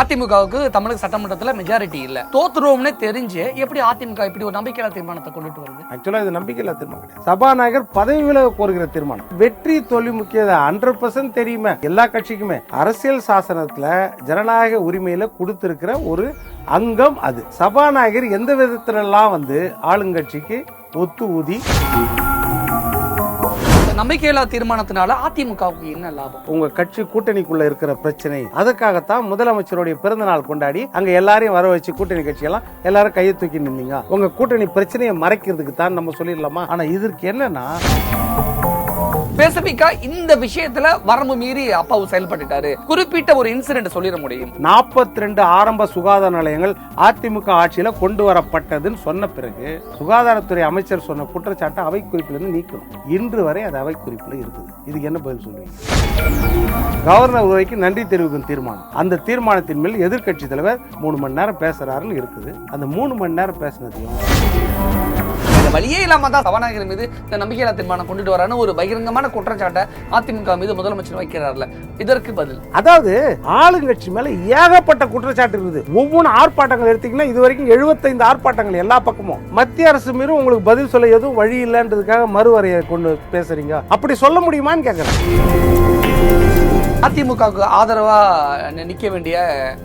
அதிமுகவுக்கு தமிழக சட்டமன்றத்துல மெஜாரிட்டி இல்ல. தோத்துருவோம்னே தெரிஞ்சு எப்படி அதிமுக இப்படி ஒரு நம்பிக்கையில்லா தீர்மானத்தை கொண்டுட்டு வருது? ஆக்சுவலா இது நம்பிக்கையில்லா தீர்மானம் கிடையாது. சபாநாயகர் பதவி விலக கோருகிற தீர்மானம். வெற்றி தோல்வி முக்கியத ஹண்ட்ரட் பர்சன்ட் தெரியுமே. எல்லா கட்சிக்குமே. அரசியல் சாசனத்துல ஜனநாயக உரிமையில கொடுத்திருக்கிற ஒரு அங்கம் அது. சபாநாயகர் எந்த விதத்திலெல்லாம் வந்து ஆளுங்கட்சிக்கு ஒத்து ஊதி நம்பிக்கையில்லா தீர்மானத்தினால அதிமுகவுக்கு என்ன லாபம்? உங்க கட்சி கூட்டணிக்குள்ள இருக்கிற பிரச்சனை அதுக்காகத்தான் முதலமைச்சருடைய பிறந்த நாள் கொண்டாடி அங்க எல்லாரையும் வர வச்சு கூட்டணி கட்சியெல்லாம் எல்லாரும் கையை தூக்கி நின்னீங்க. உங்க கூட்டணி பிரச்சனையை மறைக்கிறதுக்கு தான் நம்ம சொல்லிடலாமா? ஆனா இதற்கு என்னன்னா ஸ்பெசிபிக்கா இந்த விஷயத்துல வரம்பு மீறி அப்பாவு செயல்பட்டுட்டாரு. குறிப்பிட்ட ஒரு இன்சிடென்ட் சொல்லிட முடியும். 42 ஆரம்ப சுகாதார நிலையங்கள் அதிமுக ஆட்சியில கொண்டு வரப்பட்டதுன்னு சொன்ன பிறகு சுகாதாரத்துறை அமைச்சர் சொன்ன குற்றச்சாட்டை அவை குறிப்பிலிருந்து நீக்கணும். இன்று வரை அது அவை குறிப்பில் இருக்குது. இதுக்கு என்ன பதில் சொல்லுவீங்க? கவர்னர் உரைக்கு நன்றி தெரிவிக்கும் தீர்மானம். அந்த தீர்மானத்தின் மேல் எதிர்க்கட்சி தலைவர் மூணு மணி நேரம் பேசுறாருன்னு இருக்குது. அந்த மூணு மணி நேரம் பேசினதையும் வழியே இல்லாமல் தான் சபாநாயகர் மீது இந்த நம்பிக்கையில்லா தீர்மானம் கொண்டுட்டு வரான்னு ஒரு பகிரங்கமான குற்றச்சாட்டை அதிமுக மீது முதலமைச்சர் வைக்கிறார்ல. இதற்கு பதில். அதாவது ஆளுங்கட்சி மேல ஏகப்பட்ட குற்றச்சாட்டு இருக்குது. ஒவ்வொரு ஆர்ப்பாட்டங்கள் எடுத்தீங்கன்னா இது வரைக்கும் 75 ஆர்ப்பாட்டங்கள் எல்லா பக்கமும். மத்திய அரசு மீதும் உங்களுக்கு பதில் சொல்ல எதுவும் வழி இல்லைன்றதுக்காக மறுவரையை கொண்டு பேசுறீங்க. அப்படி சொல்ல முடியுமான்னு கேட்கறேன் அதிமுகவுக்கு ஆதரவா நிக்க வேண்டிய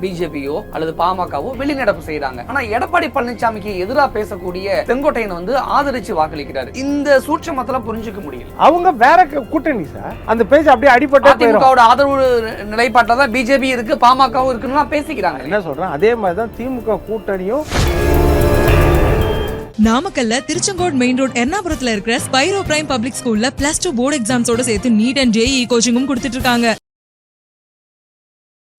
பிஜேபியோ அல்லது பாமகவோ வெளிநடப்பு செய்யறாங்க ஆனா எடப்பாடி பழனிசாமிக்கு எதிராக பேசக்கூடிய செங்கோட்டையன் வந்து ஆதரிச்சு வாக்களிக்கிறாரு. இந்த சூட்சமத்துல புரிஞ்சுக்க முடியல. அவங்க வேற கூட்டணி சார். அந்த பேஜ் அப்படியே அடிபட்டே அதிமுகவோட ஆதரவு நிலைப்பாட்டில் தான் பிஜேபி இருக்கு பாமகவும் இருக்குன்னு பேசிக்கிறாங்க. என்ன சொல்றேன்? அதே மாதிரி தான் திமுக கூட்டணியும் நாமக்கல்ல திருச்செங்கோடு மெயின் ரோட் எர்ணாபுரத்துல இருக்கிற ஸ்பைரோ பிரைம் பப்ளிக் ஸ்கூல்ல பிளஸ் டூ போர்டு எக்ஸாம்ஸோட சேர்த்து நீட் அண்ட் ஜேஇ கோச்சிங்கும் கொடுத்துட்டு இருக்காங்க.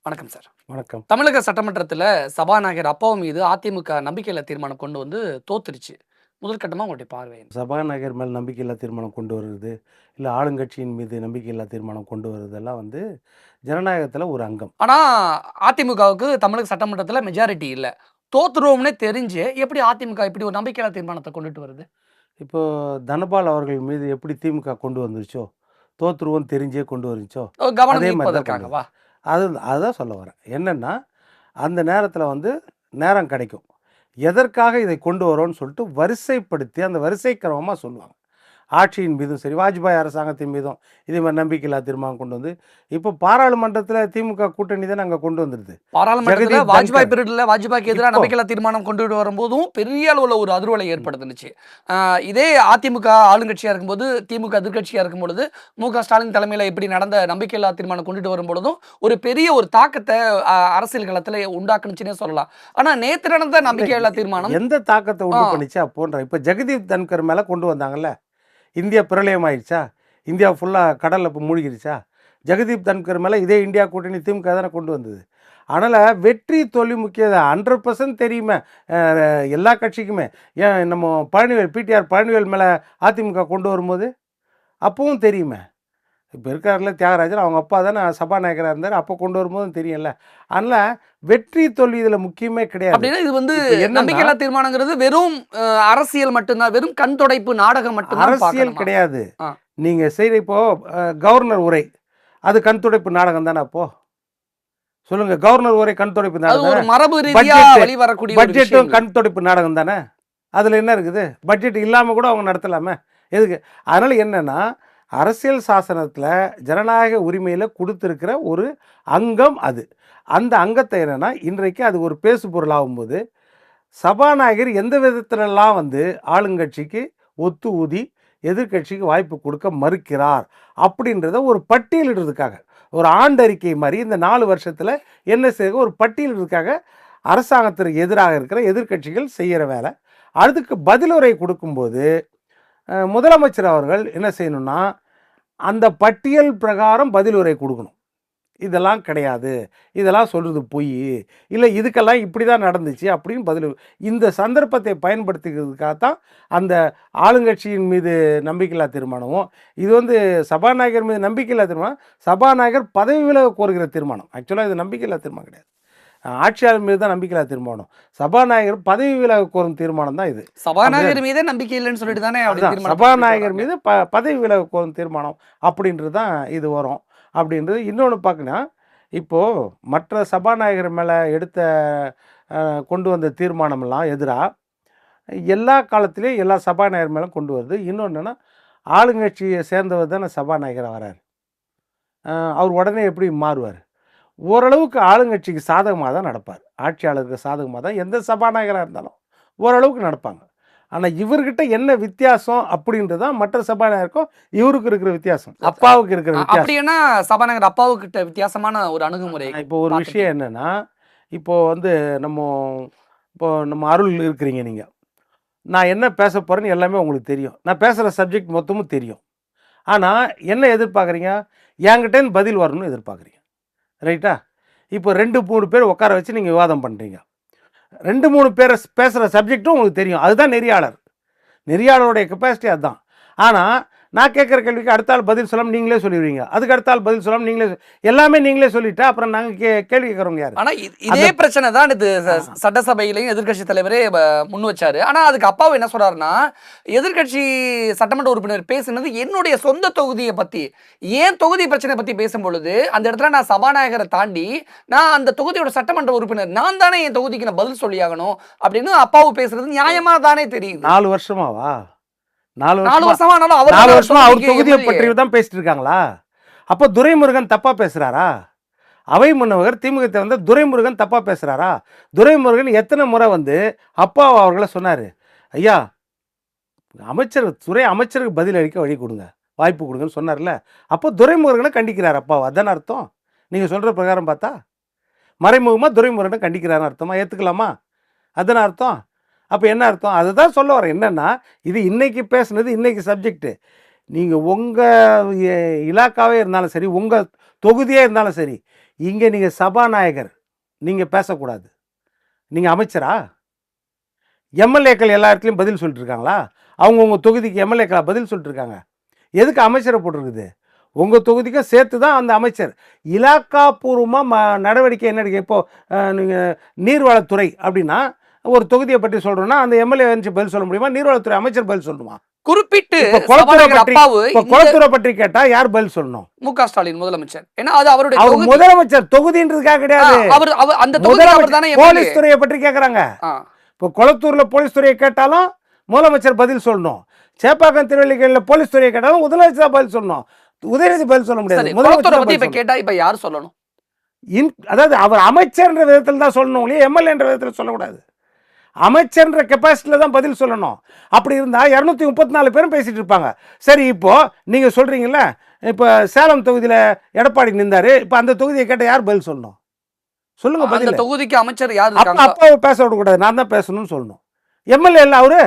வணக்கம் சார். வணக்கம். தமிழக சட்டமன்றத்துல சபாநாயகர் அப்பாவு மீது அதிமுக நம்பிக்கையில்லா தீர்மானம் கொண்டு வந்து தோத்துருச்சு. முதற்கட்டமா உங்களுடைய பார்வை? சபாநாயகர் மேல் நம்பிக்கையில்லா தீர்மானம் கொண்டு வருது இல்லை ஆளுங்கட்சியின் மீது நம்பிக்கையில்லா தீர்மானம் கொண்டு வருதெல்லாம் வந்து ஜனநாயகத்தில் ஒரு அங்கம். ஆனா அதிமுகவுக்கு தமிழக சட்டமன்றத்துல மெஜாரிட்டி இல்ல. தோத்துருவோம்னே தெரிஞ்சு எப்படி அதிமுக இப்படி ஒரு நம்பிக்கையில்லா தீர்மானத்தை கொண்டுட்டு வருது? இப்போ தனபால் அவர்கள் மீது எப்படி திமுக கொண்டு வந்துருச்சோ தோத்துருவோம் தெரிஞ்சே கொண்டு வந்துச்சோ அதே மாதிரி அது அதுதான் சொல்ல வரேன். என்னென்னா அந்த நேரத்தில் வந்து நேரம் கிடைக்கும். எதற்காக இதை கொண்டு வரோன்னு சொல்லிட்டு வரிசைப்படுத்தி அந்த வரிசை கிரமமாக சொல்லுவாங்க. ஆட்சியின் மீதும் சரி வாஜ்பாய் அரசாங்கத்தின் மீதும் இதே மாதிரி நம்பிக்கையில்லா தீர்மானம் கொண்டு வந்து இப்போ பாராளுமன்றத்தில் திமுக கூட்டணி தான் அங்கே கொண்டு வந்துடுது பாராளுமன்றத்துல வாஜ்பாய். பீரியட்ல வாஜ்பாய்க்கு எதிராக நம்பிக்கையில்லா தீர்மானம் கொண்டு வரும்போதும் பெரிய அளவுல ஒரு அதிர்வலை ஏற்படுத்துனுச்சு இதே அதிமுக ஆளுங்கட்சியா இருக்கும்போது திமுக எதிர்க்கட்சியா இருக்கும் பொழுது மு க ஸ்டாலின் தலைமையில இப்படி நடந்த நம்பிக்கையில்லா தீர்மானம் கொண்டுட்டு வரும் பொழுதும் ஒரு பெரிய ஒரு தாக்கத்தை அரசியல் களத்துல உண்டாக்குனுச்சுன்னே சொல்லலாம் ஆனா நேத்து நடந்த நம்பிக்கையில்லா தீர்மானம் எந்த தாக்கத்தை உண்டு. பண்ணிச்சா போன்ற இப்போ ஜெகதீப் தன்கர் மேலே கொண்டு வந்தாங்கல்ல இந்தியா பிரளயம் ஆயிடுச்சா இந்தியா ஃபுல்லாக கடலில் இப்போ மூழ்கிடுச்சா ஜெகதீப் தன்கர் மேலே இதே இந்தியா கூட்டணி திமுக தானே கொண்டு வந்தது. அதனால் வெற்றி தோல்வி முக்கியத ஹண்ட்ரட் பர்சன்ட் தெரியுமே. எல்லா கட்சிக்குமே. ஏன் நம்ம பழனிவேல் பிடிஆர் பழனிவேல் மேலே அதிமுக கொண்டு வரும்போது? அப்பவும் தெரியுமே. இப்போ இருக்காருல தியாகராஜர் அவங்க அப்பா தானே சபாநாயகராக இருந்தார். அப்போ கொண்டு வரும்போதும் தெரியும்ல. அதனால் வெற்றி தோல்வி இதில் முக்கியமே கிடையாது. அப்படின்னா இது வந்து நம்பிக்கையில்லா தீர்மானங்கிறது வெறும் அரசியல் மட்டும்தான். வெறும் கண் துடைப்பு நாடகம் மட்டும்தான் அரசியல்? கிடையாது. ஆ. நீங்க செய்யற இப்போ அஹ், கவர்னர் உரை. அது கண் துடைப்பு நாடகம் தானே அப்போ? சொல்லுங்க கவர்னர் உரை கண் துடைப்பு நாடகம் மரபு வரக்கூடிய பட்ஜெட்டும் கண் துடைப்பு நாடகம் தானே? அதுல என்ன இருக்குது? பட்ஜெட் இல்லாம கூட அவங்க நடத்தலாமே? எதுக்கு? அதனால என்னன்னா அரசியல் சாசனத்தில் ஜனநாயக உரிமையில் கொடுத்துருக்கிற ஒரு அங்கம் அது. அந்த அங்கத்தை என்னென்னா இன்றைக்கு அது ஒரு பேசு பொருளாகும்போது சபாநாயகர் எந்த விதத்திலெல்லாம் வந்து ஆளுங்கட்சிக்கு ஒத்து ஊதி எதிர்க்கட்சிக்கு வாய்ப்பு கொடுக்க மறுக்கிறார் அப்படின்றத ஒரு பட்டியலிடுறதுக்காக ஒரு ஆண்டறிக்கை மாதிரி இந்த நாலு வருஷத்தில் என்ன செய்ய ஒரு பட்டியலிடுறதுக்காக அரசாங்கத்திற்கு எதிராக இருக்கிற எதிர்க்கட்சிகள் செய்கிற வேலை. அதுக்கு பதிலுரை கொடுக்கும்போது முதலமைச்சர் அவர்கள் என்ன செய்யணும்னா அந்த பட்டியல் பிரகாரம் பதில் உரை கொடுக்கணும். இதெல்லாம் கிடையாது. இதெல்லாம் சொல்கிறது பொய். இல்லை இதுக்கெல்லாம் இப்படி தான் நடந்துச்சு அப்படின்னு பதில் இந்த சந்தர்ப்பத்தை பயன்படுத்திக்கிறதுக்காகத்தான் அந்த ஆளுங்கட்சியின் மீது நம்பிக்கையில்லா தீர்மானமும் இது வந்து சபாநாயகர் மீது நம்பிக்கையில்லா தீர்மானம் சபாநாயகர் பதவி விலக கோருகிற தீர்மானம். ஆக்சுவலாக இது நம்பிக்கையில்லா தீர்மானம் கிடையாது. ஆட்சியாளர் மீது தான் நம்பிக்கையில்லா தீர்மானம். சபாநாயகர் பதவி விலக கோரும் தீர்மானம் தான் இது. சபாநாயகர் மீதே நம்பிக்கை இல்லைன்னு சொல்லிட்டு தானே சபாநாயகர் மீது ப பதவி விலக கோரும் தீர்மானம் அப்படின்றது தான் இது வரும். அப்படின்றது இன்னொன்று பார்க்கணும் இப்போது மற்ற சபாநாயகர் மேலே எடுத்த கொண்டு வந்த தீர்மானமெல்லாம் எதிராக எல்லா காலத்துலேயும் எல்லா சபாநாயகர் மேலும் கொண்டு வருது. இன்னொன்று என்னென்னா ஆளுங்கட்சியை சேர்ந்தவர் தானே சபாநாயகராக வரார். அவர் உடனே எப்படி மாறுவார்? ஓரளவுக்கு ஆளுங்கட்சிக்கு சாதகமாக தான் நடப்பார். ஆட்சியாளருக்கு சாதகமாக தான் எந்த சபாநாயகராக இருந்தாலும் ஓரளவுக்கு நடப்பாங்க. ஆனால் இவர்கிட்ட என்ன வித்தியாசம் அப்படின்றது தான் மற்ற சபாநாயகருக்கும் இவருக்கு இருக்கிற வித்தியாசம் அப்பாவுக்கு இருக்கிற வித்தியாசம். அப்படின்னா சபாநாயகர் அப்பாவுக்கிட்ட வித்தியாசமான ஒரு அணுகுமுறை இப்போ ஒரு விஷயம் என்னன்னா இப்போ வந்து நம்ம இப்போ நம்ம அருள் இருக்கிறீங்க நீங்கள் நான் என்ன பேச போகிறேன்னு எல்லாமே உங்களுக்கு தெரியும். நான் பேசுகிற சப்ஜெக்ட் மொத்தமும் தெரியும். ஆனால் என்ன எதிர்பார்க்குறீங்க? என்கிட்டேருந்து பதில் வரணும்னு எதிர்பார்க்குறீங்க. ரைட்டா? இப்போ ரெண்டு மூணு பேர் உட்கார வச்சு நீங்கள் விவாதம் பண்ணுறீங்க ரெண்டு மூணு பேர் பேசுகிற சப்ஜெக்ட்டும் உங்களுக்கு தெரியும். அதுதான் நெறியாளர். நெறியாளருடைய கெப்பாசிட்டி அதுதான். ஆனால் நான் கேட்குற கேள்விக்கு அடுத்த ஆள் பதில் சொல்லாமல் நீங்களே சொல்லிடுவீங்க. அதுக்கு அடுத்த ஆள் பதில் சொல்லாமல் நீங்களே எல்லாமே நீங்களே சொல்லிட்டா அப்புறம் நாங்கள் கே கேள்வி கேட்குறவங்க யார்? ஆனா இ- இதே பிரச்சனை தான் இது சட்டசபையிலையும் எதிர்க்கட்சி தலைவரே முன் வச்சாரு. ஆனா அதுக்கு அப்பாவு என்ன சொல்றாருன்னா எதிர்க்கட்சி சட்டமன்ற உறுப்பினர் பேசுனது என்னுடைய சொந்த தொகுதியை பத்தி ஏன் தொகுதி பிரச்சனை பத்தி பேசும் பொழுது அந்த இடத்துல நான் சபாநாயகரை தாண்டி நான் அந்த தொகுதியோட சட்டமன்ற உறுப்பினர் நான் தானே என் தொகுதிக்கு நான் பதில் சொல்லியாகணும் அப்படின்னு அப்பாவு பேசுறது நியாயமா தானே தெரியுது. நாலு வருஷமாவா? நாலு நாலு வருஷமா நாலு வருஷமா அவர் தொகுதியை. பற்றி தான் பேசிட்டு இருக்காங்களா அப்போ துரைமுருகன் தப்பா பேசுறாரா? அவை முன்னவர் திமுக வந்து துரைமுருகன் தப்பா பேசுறாரா? துரைமுருகன் எத்தனை முறை வந்து அப்பா அவர்களை சொன்னாரு ஐயா அமைச்சர் துறை அமைச்சருக்கு பதில் அளிக்க வழி கொடுங்க வாய்ப்பு கொடுங்கன்னு சொன்னார்ல. அப்போ துரைமுருகனை கண்டிக்கிறார் அப்பா அதான அர்த்தம்? நீங்கள் சொல்கிற பிரகாரம் பார்த்தா? மறைமுகமாக துரைமுருகனை கண்டிக்கிறாருன்னு அர்த்தமா? ஏற்றுக்கலாமா அதான அர்த்தம்? அப்போ என்ன அர்த்தம்? அதை தான் சொல்ல வரேன். என்னென்னா இது இன்றைக்கி பேசுனது இன்றைக்கி சப்ஜெக்ட்டு நீங்கள் உங்கள் இலாக்காவே இருந்தாலும் சரி உங்கள் தொகுதியே இருந்தாலும் சரி இங்கே நீங்கள் சபாநாயகர் நீங்கள் பேசக்கூடாது. நீங்கள் அமைச்சரா? எம்எல்ஏக்கள் எல்லா இடத்துலையும் பதில் சொல்லிட்டுருக்காங்களா? அவங்க அவங்கவுங்க தொகுதிக்கு எம்எல்ஏக்களாக பதில் சொல்லிட்டு இருக்காங்க எதுக்கு அமைச்சரை போட்டிருக்குது? உங்கள் தொகுதிக்கும் சேர்த்து தான் அந்த அமைச்சர். இலாக்கா பூர்வமாக ம நடவடிக்கை என்ன எடுக்க இப்போ நீங்கள் நீர்வளத்துறை அப்படின்னா ஒரு தொகுதியை பற்றி சொல்கிறோன்னா அந்த எம்எல்ஏ பதில் சொல்ல முடியுமா? நீர்வளத்துறை அமைச்சர் பதில் சொல்லணுமா குறிப்பிட்டு சபாநாயகர் பற்றி- கேட்டால் யார் பதில் சொல்லணும்? மு க ஸ்டாலின் முதலமைச்சர். ஏன்னா அது அவருடைய அவர். முதலமைச்சர் தொகுதின்றதுக்காக கிடையாது. அவர் அந்த தானே போலீஸ் துறையை பற்றி கேட்குறாங்க. இப்போ குளத்தூர்ல போலீஸ் துறையை கேட்டாலும் முதலமைச்சர் பதில் சொல்லணும். சேப்பாக்கம் திருவள்ளிக்கேணியில் போலீஸ் துறையை கேட்டாலும் முதலமைச்சர் பதில் சொல்லணும். உதயநிதி பதில் சொல்ல முடியாது. சரி முதலமைச்சர். கேட்டா இப்ப யார் சொல்லணும்? அதாவது அவர் அமைச்சர்ன்ற விதத்தில் தான் சொல்லணும் இல்லையா எம்எல்ஏன்ற விதத்தில் சொல்லக்கூடாது. அமைச்சர்ன்ற கெப்பாசிட்டியில் தான் பதில் சொல்லணும். அப்படி இருந்தால் இரநூத்தி முப்பத்தி நாலு பேரும் பேசிட்டு இருப்பாங்க. சரி இப்போ நீங்கள் சொல்கிறீங்களே இப்போ சேலம் தொகுதியில் எடப்பாடி நின்றாரு இப்போ அந்த தொகுதியை கேட்டால் யார் பதில் சொல்லணும்? சொல்லுங்க பதில். தொகுதிக்கு அமைச்சர் யார் அப்பா பேச விடக்கூடாது நான் தான் பேசணும்னு சொல்லணும். எம்எல்ஏ இல்லை அவரு?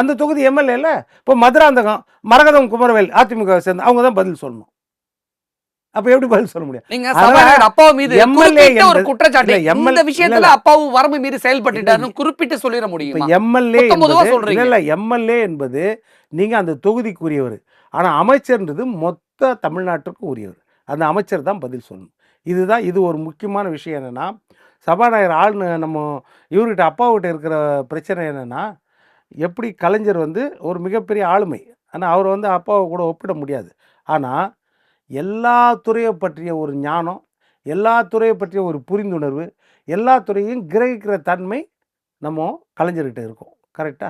அந்த தொகுதி எம்எல்ஏ இல்லை? இப்போ மதுராந்தகம் மரகதம் குமரவேல் அதிமுக சேர்ந்து அவங்க தான் பதில் சொல்லணும். அப்போ எப்படி பதில் சொல்ல முடியும்? நீங்க சபாநாயகர் அப்பாவு மீது குறிப்பிட்ட ஒரு குற்றச்சாட்டு இந்த விஷயத்துல. அப்பாவு வரம்பு மீறி செயல்பட்டுட்டாருன்னு குறிப்பிட்டு சொல்லிட முடியுமா? எம்எல்ஏ சொல்றீங்க. இல்லை எம்எல்ஏ என்பது நீங்கள் அந்த தொகுதிக்குரியவர். ஆனால் அமைச்சர்ன்றது மொத்த தமிழ்நாட்டுக்கு உரியவர். அந்த அமைச்சர் தான் பதில் சொல்லணும். இதுதான் இது ஒரு முக்கியமான விஷயம் என்னென்னா சபாநாயகர் ஆள்னு நம்ம இவர்கிட்ட அப்பாவுகிட்ட இருக்கிற பிரச்சனை என்னென்னா எப்படி கலைஞர் வந்து ஒரு மிகப்பெரிய ஆளுமை. ஆனால் அவரை வந்து அப்பாவை கூட ஒப்பிட முடியாது. ஆனால் எல்லா துறையை பற்றிய ஒரு ஞானம் எல்லா துறையை பற்றிய ஒரு புரிந்துணர்வு எல்லா துறையையும் கிரகிக்கிற தன்மை நம்ம கலைஞர்கிட்ட இருக்கும். கரெக்டா?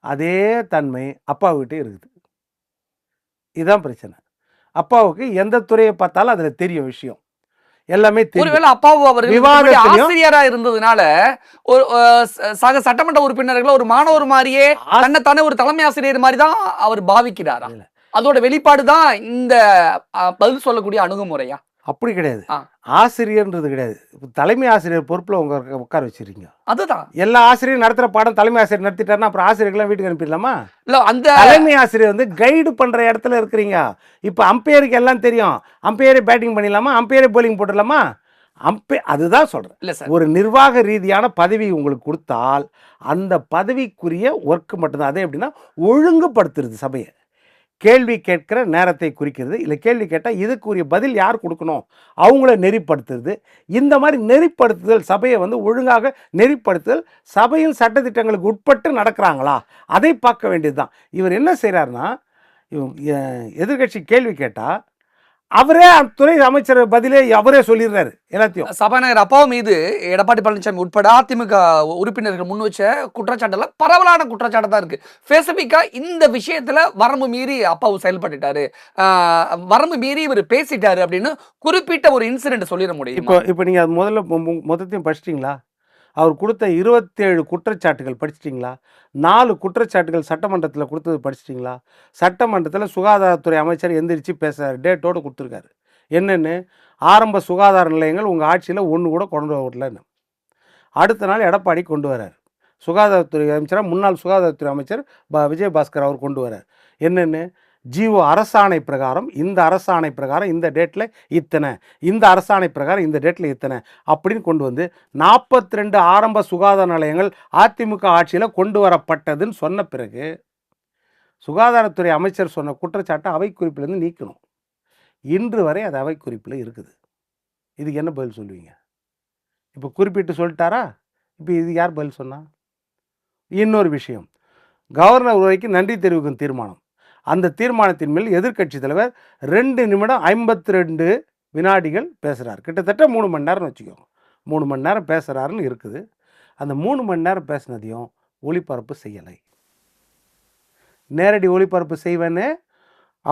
அதே தன்மை அப்பாவுக்கிட்ட இருக்குது. இதுதான் பிரச்சனை. அப்பாவுக்கு எந்த துறையை பார்த்தாலும் அதில் தெரியும் விஷயம். எல்லாமே ஒருவேளை அப்பாவு அவர்கள் விவாதத்திலையும் ஆசிரியரா இருந்ததுனால ஒரு சக சட்டமன்ற உறுப்பினர்கள் ஒரு மாணவர் மாதிரியே ஆஸ்- தன்னைத்தானே ஒரு தலைமை ஆசிரியர் மாதிரி தான் அவர் பாவிக்கிறாரா? இல்ல. அதோட வெளிப்பாடு தான் இந்த பதில் சொல்லக்கூடிய அணுகுமுறையா? அப்படி கிடையாது. ஆசிரியர்ன்றது கிடையாது. தலைமை ஆசிரியர் பொறுப்பில் உங்க உட்கார வச்சிருக்கீங்க. அதுதான். எல்லா ஆசிரியரும் நடத்துகிற பாடம் தலைமை ஆசிரியர் நடத்திட்டாருன்னா அப்புறம் ஆசிரியர்கள்லாம் வீட்டுக்கு அனுப்பிடலாமா? இல்ல அந்த தலைமை ஆசிரியர் வந்து கைடு பண்ற இடத்துல இருக்கிறீங்க. இப்போ அம்பையருக்கு எல்லாம் தெரியும். அம்பையரே பேட்டிங் பண்ணிடலாமா? அம்பையரே bowling போட்டுடலாமா? அம்பே அதுதான் சொல்றேன். இல்ல சார் ஒரு நிர்வாக ரீதியான பதவி உங்களுக்கு கொடுத்தால் அந்த பதவிக்குரிய ஒர்க் மட்டும்தான். அதே எப்படின்னா ஒழுங்குபடுத்துறது சபையை. கேள்வி கேட்கிற நேரத்தை குறிக்கிறது. இல்லை கேள்வி கேட்டால் இதுக்குரிய பதில் யார் கொடுக்கணும்? அவங்கள நெறிப்படுத்துறது. இந்த மாதிரி நெறிப்படுத்துதல் சபையை வந்து ஒழுங்காக நெறிப்படுத்துதல் சபையில் சட்டத்திட்டங்களுக்கு உட்பட்டு நடக்கிறாங்களா? அதை பார்க்க வேண்டியது தான் இவர் என்ன செய்கிறாருன்னா எதிர்கட்சி கேள்வி கேட்டால் அவரே துறை அமைச்சர் பதிலே அவரே சொல்லிடுறாரு எல்லாத்தையும். சபாநாயகர் அப்பா மீது எடப்பாடி பழனிசாமி உட்பட அதிமுக உறுப்பினர்கள் முன் வச்ச குற்றச்சாட்டுல பரவலான குற்றச்சாட்டு தான் இருக்கு. ஸ்பெசிபிக்கா இந்த விஷயத்துல வரம்பு மீறி அப்பாவு செயல்பட்டுட்டாரு. வரம்பு மீறி இவர் பேசிட்டாரு அப்படின்னு குறிப்பிட்ட ஒரு இன்சிடென்ட் சொல்லிட முடியும்? இப்போ இப்போ நீங்கள் அது முதல்ல மொத்தத்தையும் படிச்சிட்டிங்களா? அவர் கொடுத்த இருபத்தேழு குற்றச்சாட்டுகள் படிச்சிட்டிங்களா? நாலு குற்றச்சாட்டுகள் சட்டமன்றத்தில் கொடுத்தது படிச்சிட்டிங்களா? சட்டமன்றத்தில் சுகாதாரத்துறை அமைச்சர் எந்திரிச்சு பேசுகிறார் டேட்டோடு கொடுத்துருக்காரு. என்னென்னு? ஆரம்ப சுகாதார நிலையங்கள் உங்கள் ஆட்சியில் ஒன்று கூட கொண்டு வரலன்னு. அடுத்த நாள் எடப்பாடி கொண்டு வரார் சுகாதாரத்துறை அமைச்சராக முன்னாள் சுகாதாரத்துறை அமைச்சர் ப விஜயபாஸ்கர் அவர் கொண்டு வரார் என்னென்னு? ஜிஓ அரசாணை பிரகாரம் இந்த அரசாணை பிரகாரம் இந்த டேட்டில் இத்தனை இந்த அரசாணை பிரகாரம் இந்த டேட்டில் இத்தனை அப்படின்னு கொண்டு வந்து நாற்பத்தி ரெண்டு ஆரம்ப சுகாதார நிலையங்கள் அதிமுக ஆட்சியில் கொண்டு வரப்பட்டதுன்னு சொன்ன பிறகு சுகாதாரத்துறை அமைச்சர் சொன்ன குற்றச்சாட்டை அவை குறிப்பிலேருந்து நீக்கணும். இன்று வரை அது அவை குறிப்பில் இருக்குது. இதுக்கு என்ன பதில் சொல்லுவீங்க? இப்போ குறிப்பிட்டு சொல்லிட்டாரா? இப்போ இது யார் பதில் சொன்னா? இன்னொரு விஷயம். கவர்னர் உரைக்கு நன்றி தெரிவிக்கும் தீர்மானம். அந்த தீர்மானத்தின் மேல் எதிர்க்கட்சி தலைவர் ரெண்டு நிமிடம் ஐம்பத்தி ரெண்டு வினாடிகள் பேசுகிறார் கிட்டத்தட்ட மூணு மணி நேரம்னு வச்சுக்கோங்க. மூணு மணி நேரம் பேசுகிறாருன்னு இருக்குது. அந்த மூணு மணி நேரம் பேசினதையும் ஒளிபரப்பு செய்யலை. நேரடி ஒளிபரப்பு செய்வேன்னு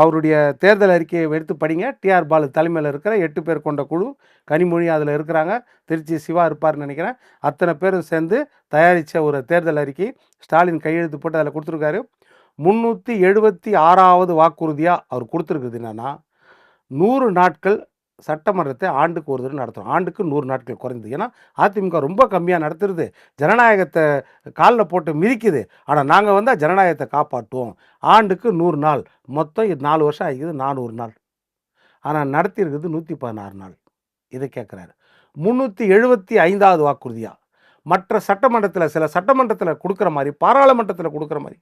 அவருடைய தேர்தல் அறிக்கையை எடுத்து படிங்க. டிஆர் பாலு தலைமையில் இருக்கிற எட்டு பேர் கொண்ட குழு கனிமொழி அதில் இருக்கிறாங்க. திருச்சி சிவா இருப்பார்னு நினைக்கிறேன். அத்தனை பேரும் சேர்ந்து தயாரித்த ஒரு தேர்தல் அறிக்கை ஸ்டாலின் கையெழுத்து போட்டு அதில் கொடுத்துருக்காரு. முந்நூற்றி எழுபத்தி ஆறாவது வாக்குறுதியாக அவர் கொடுத்துருக்குது என்னென்னா நூறு நாட்கள் சட்டமன்றத்தை ஆண்டுக்கு ஒரு தடவை நடத்துகிறோம் ஆண்டுக்கு நூறு நாட்கள் குறைந்தது. ஏன்னா அதிமுக ரொம்ப கம்மியாக நடத்துறது. ஜனநாயகத்தை காலில் போட்டு மிதிக்குது. ஆனால் நாங்கள் வந்தால் ஜனநாயகத்தை காப்பாற்றுவோம் ஆண்டுக்கு நூறு நாள். மொத்தம் இது நாலு வருஷம் ஆகிக்குது. நானூறு நாள். ஆனால் நடத்தியிருக்குது நூற்றி பதினாறு நாள். இதை கேட்குறாரு முந்நூற்றி எழுபத்தி ஐந்தாவது வாக்குறுதியாக மற்ற சட்டமன்றத்தில் சில சட்டமன்றத்தில் கொடுக்குற மாதிரி பாராளுமன்றத்தில் கொடுக்குற மாதிரி.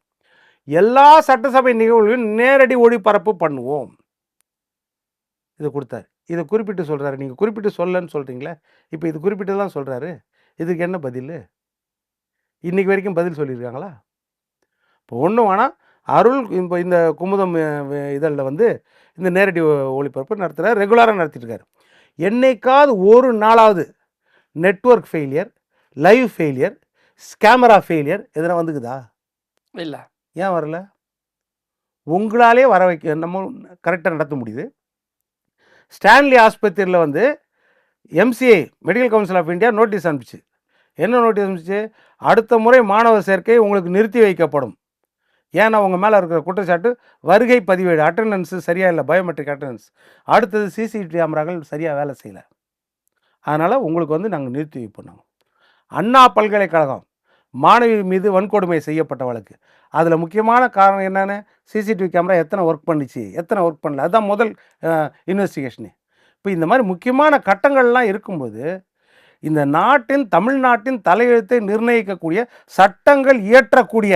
எல்லா சட்டசபை நிகழ்வுகளையும் நேரடி ஒளிபரப்பு பண்ணுவோம். இது கொடுத்தாரு. இதை குறிப்பிட்டு சொல்கிறாரு நீங்கள் குறிப்பிட்டு சொல்லன்னு சொல்கிறீங்களே இப்போ இது குறிப்பிட்டு தான் சொல்கிறாரு இதுக்கு என்ன பதில்? இன்றைக்கி வரைக்கும் பதில் சொல்லியிருக்காங்களா? இப்போ ஒன்றும் வேணால் அருள் இப்போ இந்த குமுதம் இதழில் வந்து இந்த நேரடி ஒளிபரப்பு நடத்துகிறார் ரெகுலராக நடத்திட்டுருக்காரு. என்னைக்காவது ஒரு நாளாவது network failure live failure camera failure எதனா வந்துக்குதா? இல்லை. ஏன் வரல? உங்களாலே வர வைக்க நம்ம கரெக்டாக நடத்த முடியுது. ஸ்டான்லி ஆஸ்பத்திரியில் வந்து MCI medical council of India notice அனுப்பிச்சு. என்ன நோட்டீஸ் அனுப்பிச்சு? அடுத்த முறை மாணவர் சேர்க்கை உங்களுக்கு நிறுத்தி வைக்கப்படும். ஏன்னா உங்கள் மேலே இருக்கிற குற்றச்சாட்டு வருகை பதிவேடு அட்டண்டன்ஸு சரியாக இல்லை பயோமெட்ரிக் அட்டண்டன்ஸ் அடுத்தது சிசிடிவி கேமராக்கள் சரியாக வேலை செய்யலை. அதனால் உங்களுக்கு வந்து நாங்கள் நிறுத்தி வைப்போம் நாங்கள் அண்ணா பல்கலைக்கழகம் மாணவி மீது வன்கொடுமை செய்யப்பட்ட வழக்கு அதில் முக்கியமான காரணம் என்னென்னு சிசிடிவி கேமரா எத்தனை ஒர்க் பண்ணிச்சு எத்தனை ஒர்க் பண்ணல அதுதான் முதல் இன்வெஸ்டிகேஷனு இப்போ இந்த மாதிரி முக்கியமான கட்டங்கள்லாம் இருக்கும்போது இந்த நாட்டின் தமிழ்நாட்டின் தலையெழுத்தை நிர்ணயிக்கக்கூடிய சட்டங்கள் இயற்றக்கூடிய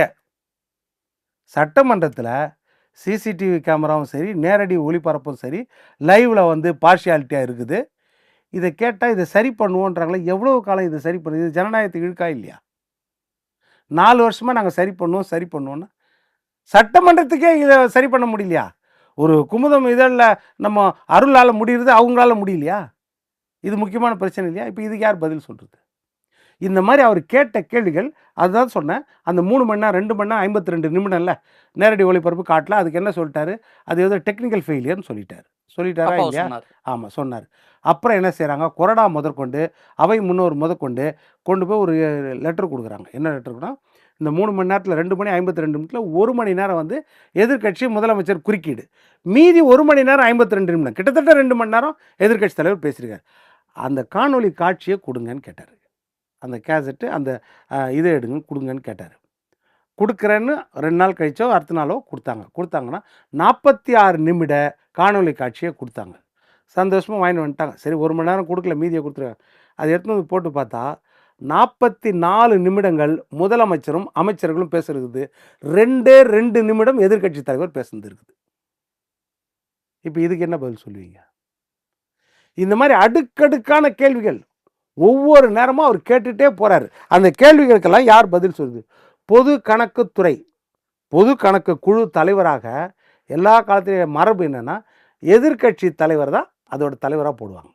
சட்டமன்றத்தில் சிசிடிவி கேமராவும் சரி நேரடி ஒளிபரப்பும் சரி லைவில் வந்து பார்ஷியாலிட்டியாக இருக்குது. இதை கேட்டால் இதை சரி பண்ணுவோன்றாங்களே எவ்வளோ காலம் இதை சரி பண்ணுது இது ஜனநாயகத்துக்கு இழுக்கா இல்லையா? நாலு வருஷமாக நாங்கள் சரி பண்ணுவோம் சரி பண்ணுவோன்னு சட்டமன்றத்துக்கே இதை சரி பண்ண முடியலையா? ஒரு குமுதம் இதழில் நம்ம அருளால் முடிகிறது அவங்களால முடியலையா? இது முக்கியமான பிரச்சனை இல்லையா? இப்போ இதுக்கு யார் பதில் சொல்கிறது இந்த மாதிரி அவர் கேட்ட கேள்விகள் அதுதான் சொன்னேன். அந்த மூணு மணி நேரம் ரெண்டு மணி நேரம் ஐம்பத்தி ரெண்டு நிமிடம்ல நேரடி ஒளிபரப்பு காட்டல. அதுக்கு என்ன சொல்லிட்டாரு? அது ஏதோ டெக்னிக்கல் ஃபெயிலியர்னு சொல்லிட்டாரு. சொல்லிட்டாரா இல்லையா? ஆமாம் சொன்னார். அப்புறம் என்ன செய்கிறாங்க கொறடா முதற்கொண்டு அவை முன்னோர் முதற்கொண்டு கொண்டு போய் ஒரு லெட்டர் கொடுக்குறாங்க. என்ன லெட்டருக்குன்னா இந்த மூணு மணி நேரத்தில் ரெண்டு மணி ஐம்பத்தி ரெண்டு நிமிஷத்தில் ஒரு மணி நேரம் வந்து எதிர்க்கட்சி முதலமைச்சர் குறுக்கீடு. மீதி ஒரு மணி நேரம் ஐம்பத்தி ரெண்டு நிமிடம் கிட்டத்தட்ட ரெண்டு மணி நேரம் எதிர்க்கட்சி தலைவர் பேசியிருக்காரு. அந்த காணொளி காட்சியை கொடுங்கன்னு கேட்டார். அந்த கேசட்டு அந்த இதை எடுங்க கொடுங்கன்னு கேட்டார். கொடுக்குறேன்னு ரெண்டு நாள் கழிச்சோ அடுத்த நாளோ கொடுத்தாங்க. கொடுத்தாங்கன்னா நாற்பத்தி ஆறு நிமிட காணொளி காட்சியை கொடுத்தாங்க. சந்தோஷமாக வாங்கிட்டு வந்துட்டாங்க. சரி ஒரு மணி நேரம் கொடுக்கல மீதியை கொடுத்துருக்காங்க அதை எடுத்துன்னு வந்து போட்டு பார்த்தா நாற்பத்தி நாலு நிமிடங்கள் முதலமைச்சரும் அமைச்சர்களும் பேசுறது ரெண்டே ரெண்டு நிமிடம் எதிர்க்கட்சி தலைவர் பேசுனது இருக்குது. இப்போ இதுக்கு என்ன பதில் சொல்லுவீங்க? இந்த மாதிரி அடுக்கடுக்கான கேள்விகள். ஒவ்வொரு நேரமும் அவர் கேட்டுட்டே போறாரு. அந்த கேள்விகளுக்கெல்லாம் யார் பதில் சொல்லுது? பொது கணக்குத்துறை. பொது கணக்கு குழு தலைவராக எல்லா காலத்திலையும் மரபு என்னன்னா எதிர்க்கட்சி தலைவர் தான் அதோட தலைவராக போடுவாங்க.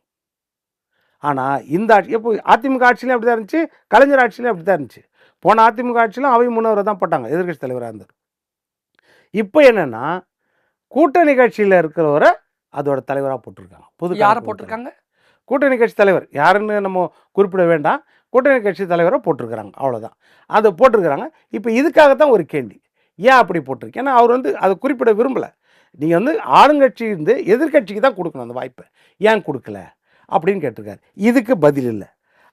ஆனால் இந்த ஆட்சி எப்போ அதிமுக ஆட்சியிலும் அப்படி தான் இருந்துச்சு கலைஞர் ஆட்சியிலும் அப்படி தான் இருந்துச்சு. போன அதிமுக ஆட்சியிலும் அவை முன்னவரை தான் போட்டாங்க எதிர்க்கட்சி தலைவராக இருந்தார் இப்போ என்னன்னா கூட்டணி கட்சியில் இருக்கிறவரை அதோட தலைவராக போட்டிருக்காங்க பொது யாரை போட்டிருக்காங்க? கூட்டணி கட்சி தலைவர் யாருன்னு நம்ம குறிப்பிட வேண்டாம். கூட்டணி கட்சி தலைவரை போட்டிருக்கிறாங்க அவ்வளோதான் அதை போட்டிருக்கிறாங்க. இப்போ இதுக்காகத்தான் ஒரு கேள்வி. ஏன் அப்படி போட்டிருக்கு? ஏன்னா அவர் வந்து அதை குறிப்பிட விரும்பலை. நீங்கள் வந்து ஆளுங்கட்சி இருந்து எதிர்க்கட்சிக்கு தான் கொடுக்கணும் அந்த வாய்ப்பை. ஏன் கொடுக்கல? அப்படின்னு கேட்டிருக்காரு. இதுக்கு பதில் இல்லை.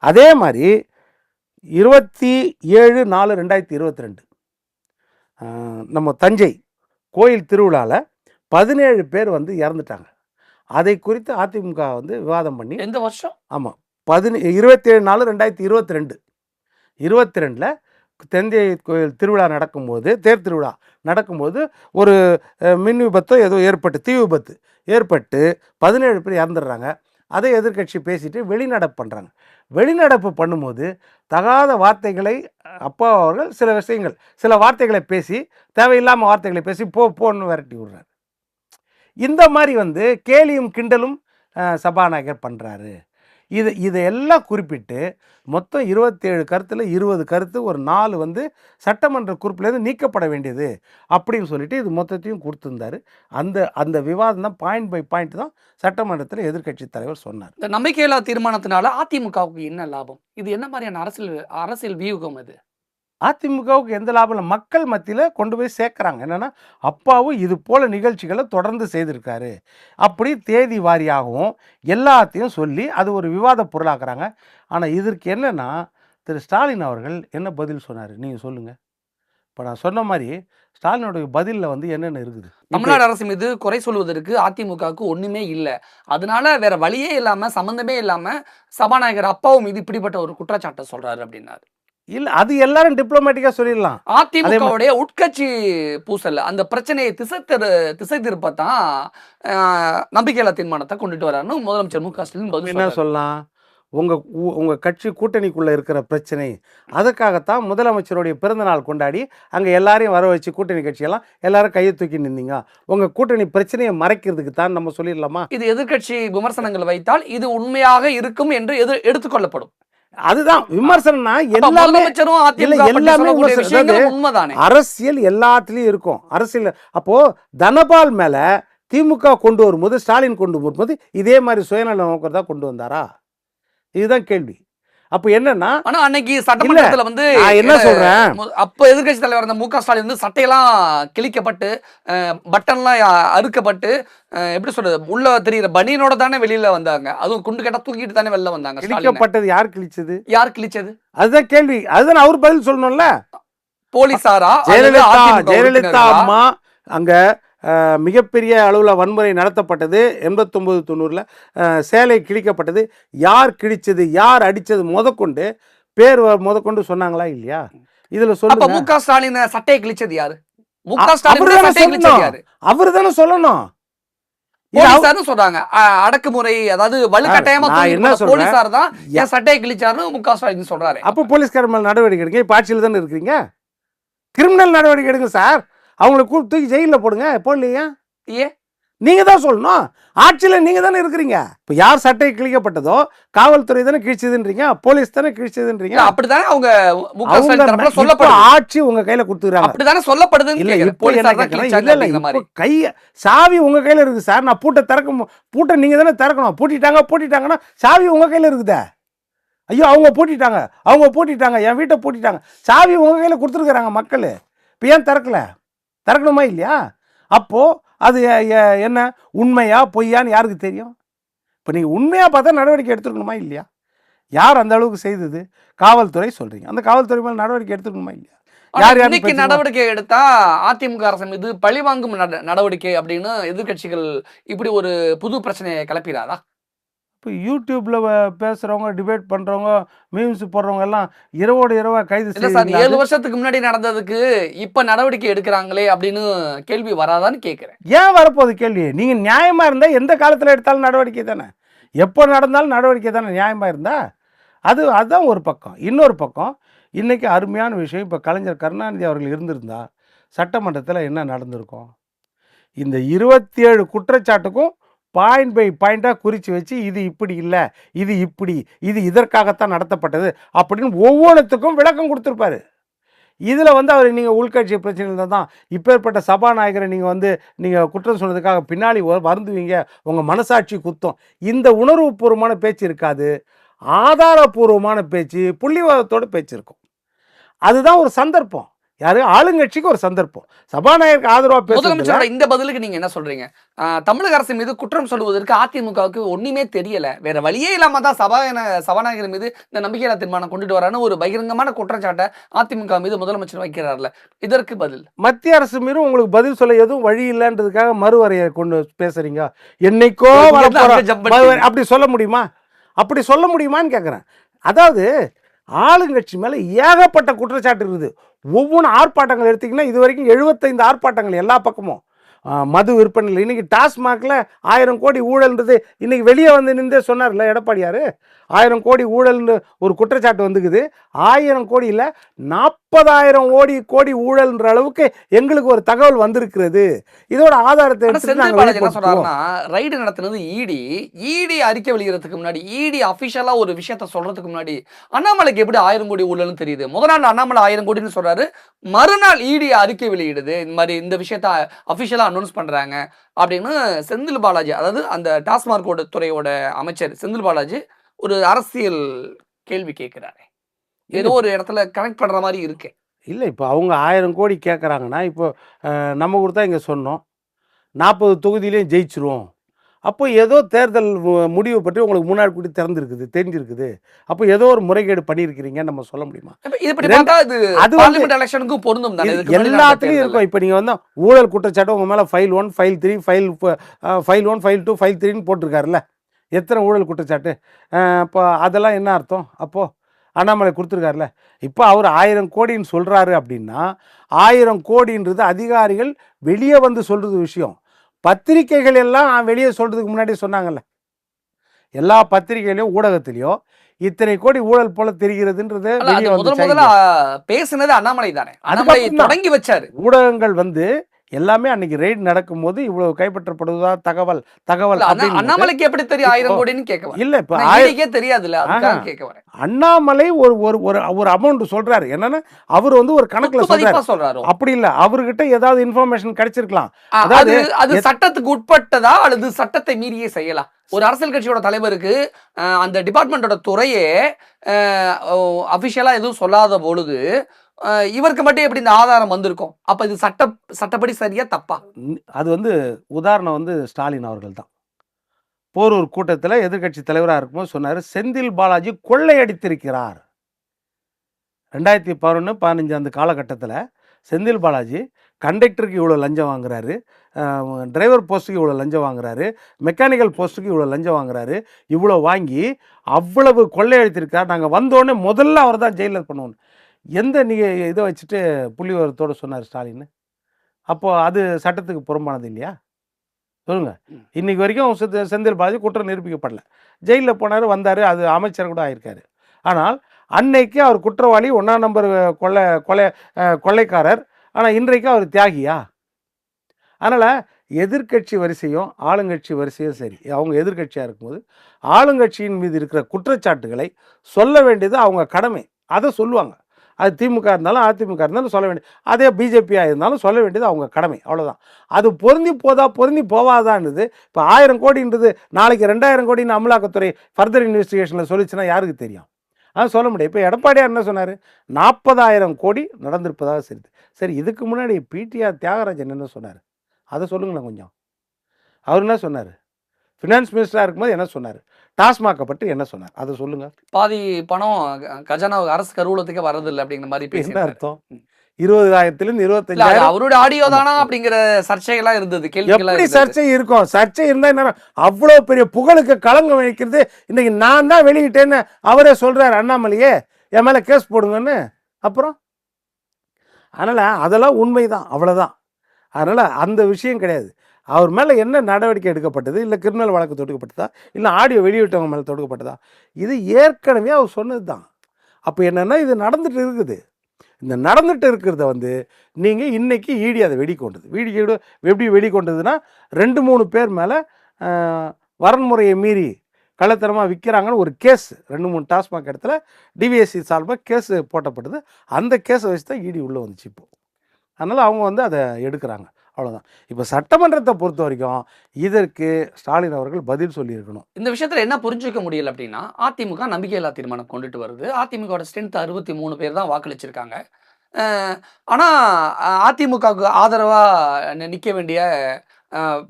அதே மாதிரி இருபத்தி ஏழு நாலு ரெண்டாயிரத்தி இருபத்தி ரெண்டு நம்ம தஞ்சை கோயில் திருவிழாவில் பதினேழு பேர் வந்து இறந்துட்டாங்க. அதை குறித்து அதிமுக வந்து விவாதம் பண்ணி எந்த வருஷம்? ஆமாம் பதினே இருபத்தேழு நாலு ரெண்டாயிரத்தி இருபத்தி ரெண்டு இருபத்தி ரெண்டில் தஞ்சை கோயில் திருவிழா நடக்கும்போது தேர் திருவிழா நடக்கும்போது ஒரு மின் விபத்தோ ஏதோ ஏற்பட்டு தீ விபத்து ஏற்பட்டு பதினேழு பேர் இறந்துடுறாங்க. அதை எதிர்க்கட்சி பேசிட்டு வெளிநடப்பு பண்ணுறாங்க வெளிநடப்பு பண்ணும்போது தகாத வார்த்தைகளை அப்பா அவர்கள் சில விஷயங்கள் சில வார்த்தைகளை பேசி தேவையில்லாமல் வார்த்தைகளை பேசி போ போன்னு விரட்டி விடுறாரு. இந்த மாதிரி வந்து கேலியும் கிண்டலும் சபாநாயகர் பண்ணுறாரு இது இதையெல்லாம் குறிப்பிட்டு மொத்தம் இருபத்தேழு கருத்தில் இருபது கருத்து ஒரு நாலு வந்து சட்டமன்ற குறிப்பிலேருந்து நீக்கப்பட வேண்டியது அப்படின்னு சொல்லிட்டு இது மொத்தத்தையும் கொடுத்துருந்தாரு. அந்த அந்த விவாதம் தான் பாயிண்ட் பை பாயிண்ட் தான் சட்டமன்றத்தில் எதிர்க்கட்சி தலைவர் சொன்னார். இந்த நம்பிக்கையில்லா தீர்மானத்தினால அதிமுகவுக்கு என்ன லாபம்? இது என்ன மாதிரியான அரசியல் அரசியல் வியூகம் இது அதிமுகவுக்கு எந்த லாபம் இல்லை. மக்கள் மத்தியில் கொண்டு போய் சேர்க்குறாங்க. என்னென்னா அப்பாவும் இது போல் நிகழ்ச்சிகளை தொடர்ந்து செய்திருக்காரு. அப்படி தேதி வாரியாகவும் எல்லாத்தையும் சொல்லி அது ஒரு விவாத பொருளாக்குறாங்க. ஆனால் இதற்கு என்னென்னா திரு ஸ்டாலின் அவர்கள் என்ன பதில் சொன்னார்? நீங்கள் சொல்லுங்கள் இப்போ நான் சொன்ன மாதிரி ஸ்டாலினுடைய பதிலில் வந்து என்னென்ன இருக்குது? தமிழ்நாடு அரசு மீது குறை சொல்வதற்கு அதிமுகவுக்கு ஒன்றுமே இல்லை. அதனால வேற வழியே இல்லாமல் சம்மந்தமே இல்லாமல் சபாநாயகர் அப்பாவும் மீது இப்படிப்பட்ட ஒரு குற்றச்சாட்டை சொல்கிறாரு அப்படின்னாரு. இல்லை அது எல்லாரும் டிப்ளமேட்டிக்காக சொல்லிடலாம். அதிமுகவுடைய உட்கட்சி பூசல் அந்த பிரச்சனையை திசை திரு திசை திருப்பத்தான் நம்பிக்கையில்லா தீர்மானத்தை கொண்டுட்டு வராருன்னு முதலமைச்சர் மு க ஸ்டாலின் என்ன. சொல்லலாம்? உங்கள் உங்கள் கட்சி கூட்டணிக்குள்ளே இருக்கிற பிரச்சனை அதுக்காகத்தான் முதலமைச்சருடைய பிறந்தநாள் கொண்டாடி அங்கே எல்லாரையும் வர வச்சு கூட்டணி கட்சியெல்லாம் எல்லாரும் கையை தூக்கி நின்னீங்க உங்கள் கூட்டணி பிரச்சனையை மறைக்கிறதுக்கு தான் நம்ம சொல்லிடலாமா? இது எதிர்க்கட்சி விமர்சனங்கள் வைத்தால் இது உண்மையாக இருக்கும் என்று எதிர் எடுத்துக்கொள்ளப்படும் அதுதான் விமர்சனம்னா அப்ப எல்லாமே எல்லாமே உண்மைதானே? அரசியல் எல்லாத்துலேயும் இருக்கும். அரசியல் அப்போது தனபால் மேலே திமுக கொண்டு வரும்போது ஸ்டாலின் கொண்டு வரும்போது இதே மாதிரி சுயநல நோக்கம் தான் கொண்டு வந்தாரா? இதுதான் கேள்வி. அப்போ என்னன்னா ஆனா அன்னைக்கு சட்டமன்றத்துல வந்து என்ன சொல்றேன்? அப்ப எதிர்க்கட்சி தலைவர் இருந்த மு க ஸ்டாலின் வந்து சட்டையெல்லாம் கிழிக்கப்பட்டு பட்டன்லாம் அறுக்கப்பட்டு எப்படி சொல்றது உள்ள தெரியுற பனியனோட தானே வெளியில வந்தாங்க. அதுவும் குண்டு கட்ட தூக்கிட்டு தானே வெளில வந்தாங்க. கிழிக்கப்பட்டது யார் கிழிச்சது? யார் கிழிச்சது? அதுதான் கேள்வி. அதுதான் அவர் பதில் சொல்லணும்ல. போலீசாரா அல்லது ஜெயலலிதா ஜெயலலிதா? அம்மா அங்க மிகப்பெரிய அளவில் வன்முறை நடத்தப்பட்டது. எண்பத்தொம்போது தொண்ணூறில் சேலை கிழிக்கப்பட்டது. யார் கிழிச்சது யார் அடிச்சது முதற்கொண்டு பேர் முதற்கொண்டு சொன்னாங்களா இல்லையா? இதுல சொல்லுங்க. மு க ஸ்டாலின் சட்டையை கிழிச்சது யாரு? மு க ஸ்டாலின் அவர் தானே சொல்லணும். சொல்றாங்க. அடக்குமுறை அதாவது வலுக்கட்டாயமா என்ன? போலீசார் தான் என் சட்டையை கிழிச்சாருன்னு மு க ஸ்டாலின் சொல்றாரு. அப்போ போலீஸ்கார மேல நடவடிக்கை எடுங்க. இப்போ ஆட்சியில் தானே இருக்கிறீங்க? கிரிமினல் நடவடிக்கை எடுங்க சார். அவங்கள கூப்பிட்டு தூக்கி ஜெயிலில் போடுங்க. போடலையா? ஏன் நீங்க தான் சொல்லணும். ஆட்சியில் நீங்க தானே இருக்கிறீங்க. இப்போ யார் சட்டை கிழிக்கப்பட்டதோ காவல்துறை தானே கிழிச்சதுன்றீங்க போலீஸ் தானே கிழிச்சதுன்றீங்க. இல்ல, அப்படித்தானே அவங்க சொல்லப்படுது. ஆட்சி உங்க கையில கொடுத்துக்கிறாங்க. அப்படிதானே சொல்லப்படுதுன்னு இல்ல இல்ல இல்ல கை சாவி உங்க கையில இருக்கு சார். நான் பூட்டை திறக்க பூட்டை நீங்க தானே திறக்கணும். பூட்டிட்டாங்க பூட்டிட்டாங்கன்னா சாவி உங்க கையில இருக்குதே. ஐயோ அவங்க பூட்டிட்டாங்க. அவங்க பூட்டிட்டாங்க. என் வீட்டை பூட்டிட்டாங்க. சாவி உங்க கையில கொடுத்துருக்குறாங்க மக்கள். இப்போ ஏன் திறக்கல? திறக்கணுமா இல்லையா? அப்போ அது என்ன? உண்மையா பொய்யான்னு யாருக்கு தெரியும்? இப்போ நீங்கள் உண்மையாக பார்த்தா நடவடிக்கை எடுத்துருக்கணுமா இல்லையா? யார் அந்த அளவுக்கு செய்தது? காவல்துறை சொல்றீங்க. அந்த காவல்துறை மேலே நடவடிக்கை எடுத்துருக்கணுமா இல்லையா? யார் இன்னைக்கு. நடவடிக்கை எடுத்தா அதிமுக அரசு மீது பழிவாங்கும் நட- நடவடிக்கை அப்படின்னு எதிர்க்கட்சிகள் இப்படி ஒரு புது பிரச்சனையை கிளப்பிடாதா இப்போ யூடியூப்ல பேசுறவங்க டிபேட் பண்றவங்க மீம்ஸ் போடுறவங்க எல்லாம் இரவோடு இரவா கைது இல்ல சார் ஏழு வருஷத்துக்கு முன்னாடி நடந்ததுக்கு இப்ப நடவடிக்கை எடுக்கிறாங்களே அப்படின்னு கேள்வி வராதான்னு கேக்குறேன். ஏன் வரப்போகுது கேள்வி? நீங்க நியாயமா இருந்தா எந்த காலத்துல எடுத்தாலும் நடவடிக்கை தானே? எப்போ நடந்தாலும் நடவடிக்கை தானே நியாயமா இருந்தா? அது அதுதான் ஒரு பக்கம். இன்னொரு பக்கம் இன்னைக்கு அருமையான விஷயம் இப்போ கலைஞர் கருணாநிதி அவர்கள் இருந்திருந்தா சட்டமன்றத்தில் என்ன நடந்திருக்கும்? இந்த இருபத்தி ஏழு குற்றச்சாட்டுக்கும் பாயிண்ட் பை பாயிண்ட்டாக குறித்து வச்சு இது இப்படி இல்லை இது இப்படி இது இதற்காகத்தான் நடத்தப்பட்டது அப்படின்னு ஒவ்வொன்றுத்துக்கும் விளக்கம் கொடுத்துருப்பாரு. இதில் வந்து அவர் நீங்கள் உள்கட்சி பிரச்சனையில் தான் இப்பேற்பட்ட சபாநாயகரை நீங்கள் வந்து நீங்கள் குற்றம் சொன்னதுக்காக பின்னாடி வருந்துவீங்க உங்கள் மனசாட்சி குத்தம். இந்த உணர்வுபூர்வமான பேச்சு இருக்காது ஆதாரபூர்வமான பேச்சு புள்ளிவாதத்தோட பேச்சு இருக்கும். அதுதான் ஒரு சந்தர்ப்பம். யாரு? ஆளுங்கட்சிக்கு ஒரு சந்தர்ப்பம். சபாநாயகருக்கு ஆதரவாக பேசுறதுல இந்த பதிலுக்கு நீங்க என்ன சொல்றீங்க? தமிழக அரசு மீது குற்றம் சொல்வதற்கு அதிமுகவுக்கு ஒண்ணுமே தெரியல. வேற வழியே இல்லாம தான் சபா சபாநாயகர் மீது இந்த நம்பிக்கையில்லா தீர்மானம் கொண்டுட்டு வரான்னு ஒரு பகிரங்கமான குற்றச்சாட்டை அதிமுக மீது முதலமைச்சர் வைக்கிறார்ல. இதற்கு பதில். மத்திய அரசு மீதும் உங்களுக்கு பதில் சொல்ல எதுவும் வழி இல்லைன்றதுக்காக மறுவரையை கொண்டு பேசுறீங்க. என்னைக்கோ அப்படி சொல்ல முடியுமா? அப்படி சொல்ல முடியுமான்னு கேட்குறேன் அதாவது ஆளுங்கட்சி மேலே ஏகப்பட்ட குற்றச்சாட்டு இருக்குது. ஒவ்வொன்று ஆர்ப்பாட்டங்கள் எடுத்தீங்கன்னா இது வரைக்கும் எழுபத்தைந்து ஆர்ப்பாட்டங்கள் எல்லா பக்கமும். மது விற்பனையில். இன்னைக்கு டாஸ்மாகில் ஆயிரம் கோடி ஊழல்ன்றது இன்னைக்கு வெளியே வந்து நின்றே சொன்னார்ல எடப்பாடியார். ஆயிரம் கோடி ஊழல்னு ஒரு குற்றச்சாட்டு வந்துக்குது. ஆயிரம் கோடி இல்லை நாற்பதாயிரம் கோடி கோடி ஊழல்ன்ற அளவுக்கு எங்களுக்கு ஒரு தகவல் வந்திருக்கிறது. இதோட ஆதாரத்தை என்ன சொல்றாருன்னா ரைடு நடத்துனது இடி இடி அறிக்கை வெளியிடறதுக்கு முன்னாடி இடி அபிஷியலா ஒரு விஷயத்த சொல்றதுக்கு முன்னாடி அண்ணாமலைக்கு எப்படி ஆயிரம் கோடி உள்ளன்னு தெரியுது? முத நாள் அண்ணாமலை ஆயிரம் கோடின்னு சொல்றாரு. மறுநாள் இடி அறிக்கை வெளியிடுது. இந்த மாதிரி இந்த விஷயத்த அபிஷியலா அனௌன்ஸ் பண்றாங்க அப்படின்னு செந்தில் பாலாஜி அதாவது அந்த டாஸ்மார்க்கோட துறையோட அமைச்சர் செந்தில் பாலாஜி ஒரு அரசியல் கேள்வி கேட்கிறாரு. ஏதோ ஒரு இடத்துல கனெக்ட் பண்ற மாதிரி இருக்கு. இல்லை இப்போ அவங்க ஆயிரம் கோடி கேட்குறாங்கன்னா இப்போ நம்ம கொடுத்தா இங்கே சொன்னோம். நாற்பது தொகுதியிலையும் ஜெயிச்சிருவோம். அப்போ ஏதோ தேர்தல் முடிவு பற்றி உங்களுக்கு முன்னாடி கூட்டி திறந்துருக்குது தெரிஞ்சிருக்குது. அப்போ ஏதோ ஒரு முறைகேடு பண்ணியிருக்கிறீங்கன்னு நம்ம சொல்ல முடியுமா? அது வந்து எலெக்ஷனுக்கும் பொருந்தும் எல்லாத்துலேயும். இருக்கும். இப்போ நீங்கள் வந்து ஊழல் குற்றச்சாட்டு உங்கள் மேலே file one file three file file one file two file த்ரீன்னு போட்டிருக்காருல்ல? எத்தனை ஊழல் குற்றச்சாட்டு? இப்போ அதெல்லாம் என்ன அர்த்தம்? அப்போது அண்ணாமலை கொடுத்துருக்காருல இப்போ அவர் ஆயிரம் கோடின்னு சொல்கிறாரு அப்படின்னா ஆயிரம் கோடின்றது அதிகாரிகள் வெளியே வந்து சொல்கிறது விஷயம். பத்திரிக்கைகள் எல்லாம் வெளியே சொல்கிறதுக்கு முன்னாடி சொன்னாங்கல்ல. எல்லா பத்திரிகையிலையும் ஊடகத்திலையும் இத்தனை கோடி ஊழல் போல தெரிகிறதுன்றது முதல்ல பேசுனது அண்ணாமலை தானே. அண்ணாமலை. தொடங்கி வச்சாரு. ஊடகங்கள் வந்து எல்லாமே அன்னைக்கு ரெய்டு நடக்கும்போது இவ்வளவு கைப்பற்றப்படுவதா தகவல் தகவல் அண்ணாமலைக்கு எப்படி தெரியும் ஆயிரம் கோடின்னு கேட்க இல்ல இப்ப ஈடிக்கே தெரியாதுல்ல. கேட்க வரேன். அண்ணாமலை ஒரு ஒரு ஒரு ஒரு அமௌண்ட் சொல்றாரு. என்னன்னா அவர் வந்து ஒரு கணக்குல சொல்றாரு. அப்படி இல்ல அவர்கிட்ட ஏதாவது இன்ஃபர்மேஷன் கிடைச்சிருக்கலாம். அதாவது அது சட்டத்துக்கு உட்பட்டதா அல்லது சட்டத்தை மீறியே செய்யலாம்? ஒரு அரசியல் கட்சியோட தலைவருக்கு அந்த டிபார்ட்மெண்டோட துறையே அபிஷியலா எதுவும் சொல்லாத பொழுது இவருக்கு மட்டும் எப்படி இந்த ஆதாரம் வந்திருக்கும்? அப்போ இது சட்ட சட்டப்படி சரியா தப்பா? அது வந்து உதாரணம் வந்து ஸ்டாலின் அவர்கள் தான். போரூர் கூட்டத்தில் எதிர்க்கட்சி தலைவராக இருக்கும்போது சொன்னார் செந்தில் பாலாஜி கொள்ளையடித்திருக்கிறார். ரெண்டாயிரத்தி பதினொன்று பதினஞ்சு அந்த காலகட்டத்தில் செந்தில் பாலாஜி கண்டக்டருக்கு இவ்வளோ லஞ்சம் வாங்குறாரு டிரைவர் போஸ்ட்டுக்கு இவ்வளோ லஞ்சம் வாங்குறாரு மெக்கானிக்கல் போஸ்ட்டுக்கு இவ்வளோ லஞ்சம் வாங்குறாரு இவ்வளோ வாங்கி அவ்வளவு கொள்ளையடித்திருக்கார் நாங்கள் வந்தோடனே முதல்ல அவர் தான் ஜெயிலர் பண்ணுவோம் எந்த நீங்கள் இதை வச்சுட்டு புள்ளிவரத்தோடு சொன்னார் ஸ்டாலின் அப்போ அது சட்டத்துக்கு புறம்பானது இல்லையா? சொல்லுங்க. ம். இன்னைக்கு வரைக்கும் செந்த- செந்தில் பாலாஜி குற்றம் நிரூபிக்கப்படல. ஜெயிலில் போனார் வந்தார் அது அமைச்சர் கூட ஆயிருக்காரு. ஆனால் அன்னைக்கு அவர் குற்றவாளி ஒன்றாம் நம்பர் கொள்ளை கொலை கொள்ளைக்காரர். ஆனால் இன்றைக்கு அவர் தியாகியா? அதனால் எதிர்க்கட்சி வரிசையும் ஆளுங்கட்சி வரிசையும் சரி. அவங்க எதிர்க்கட்சியாக இருக்கும்போது ஆளுங்கட்சியின் மீது இருக்கிற குற்றச்சாட்டுகளை சொல்ல வேண்டியது அவங்க கடமை. அதை சொல்லுவாங்க. அது திமுக இருந்தாலும் அதிமுக இருந்தாலும் சொல்ல வேண்டியது அதே பிஜேபியாக இருந்தாலும் சொல்ல வேண்டியது அவங்க கடமை அவ்வளோதான் அது பொருந்தி போதா பொருந்தி போவாதான்றது இப்போ ஆயிரம் கோடின்றது நாளைக்கு ரெண்டாயிரம் கோடின்னு அமலாக்கத்துறை ஃபர்தர் இன்வெஸ்டிகேஷனில் சொல்லிச்சுன்னா யாருக்கு தெரியும்? அதான் சொல்ல முடியும் இப்போ எடப்பாடியார் என்ன சொன்னார்? நாற்பதாயிரம் கோடி நடந்திருப்பதாக சரி சரி இதுக்கு முன்னாடி பிடிஆர் தியாகராஜன் என்ன சொன்னார்? அதை சொல்லுங்களேன் கொஞ்சம். அவர் என்ன சொன்னார்? ஃபினான்ஸ் மினிஸ்டராக இருக்கும்போது என்ன சொன்னார்? டாஸ்மாகை பற்றி என்ன சொன்னார்? அதை சொல்லுங்கள் பாதி பணம் கஜானா அரசு கருவூலத்துக்கே வரதில்லை அப்படிங்கிற மாதிரி பேசியிருந்தாரு. அர்த்தம்? இருபதாயிரத்துலேருந்து இருபத்தஞ்சாயிரம் அவருடைய ஆடியோ தானா அப்படிங்கிற சர்ச்சைகள்லாம் இருந்தது இருந்தது. சர்ச்சை இருக்கும்? சர்ச்சை இருந்தா என்ன அவ்வளோ பெரிய புகழுக்கு களங்கம் வைக்கிறது இன்னைக்கு நான் தான் வெளியிட்டேன்னு அவரே சொல்றாரு அண்ணாமலையே. என் மேல கேஸ் போடுங்கன்னு. அப்புறம்? அதனால அதெல்லாம் உண்மைதான் அவ்வளவுதான். அதனால அந்த விஷயம் கிடையாது. அவர் மேலே என்ன நடவடிக்கை எடுக்கப்பட்டது? இல்லை கிரிமினல் வழக்கு தொடுக்கப்பட்டதா? இல்லை ஆடியோ வெளியிட்டவங்க மேலே தொடுக்கப்பட்டதா? இது ஏற்கனவே அவர் சொன்னது தான் அப்போ என்னன்னா இது நடந்துட்டு இருக்குது. இந்த நடந்துட்டு இருக்கிறத வந்து நீங்கள் இன்றைக்கி ஈடி அதை வெடிக்கொண்டது. வீடி எப்படி வெடிக்கொண்டதுன்னா ரெண்டு மூணு பேர் மேலே வரன்முறையை மீறி கள்ளத்தனமாக விற்கிறாங்கன்னு ஒரு கேஸ். ரெண்டு மூணு டாஸ்மாக் இடத்துல டிவிஎஸ்சி சார்பாக கேஸ் போட்டப்பட்டது. அந்த கேஸை வச்சு தான் இடி உள்ளே வந்துச்சு இப்போது அதனால் அவங்க வந்து அதை எடுக்கிறாங்க. அவ்வளோதான் இப்போ சட்டமன்றத்தை பொறுத்த வரைக்கும் இதற்கு ஸ்டாலின் அவர்கள் பதில் சொல்லியிருக்கணும். இந்த விஷயத்தில் என்ன புரிஞ்சுக்க முடியல அப்படின்னா அதிமுக நம்பிக்கையில்லா தீர்மானம் கொண்டுட்டு வருது. அதிமுகவோட ஸ்ட்ரென்த் அறுபத்தி மூணு பேர் தான் வாக்களிச்சிருக்காங்க. ஆனால் அதிமுகவுக்கு ஆதரவாக நிற்க வேண்டிய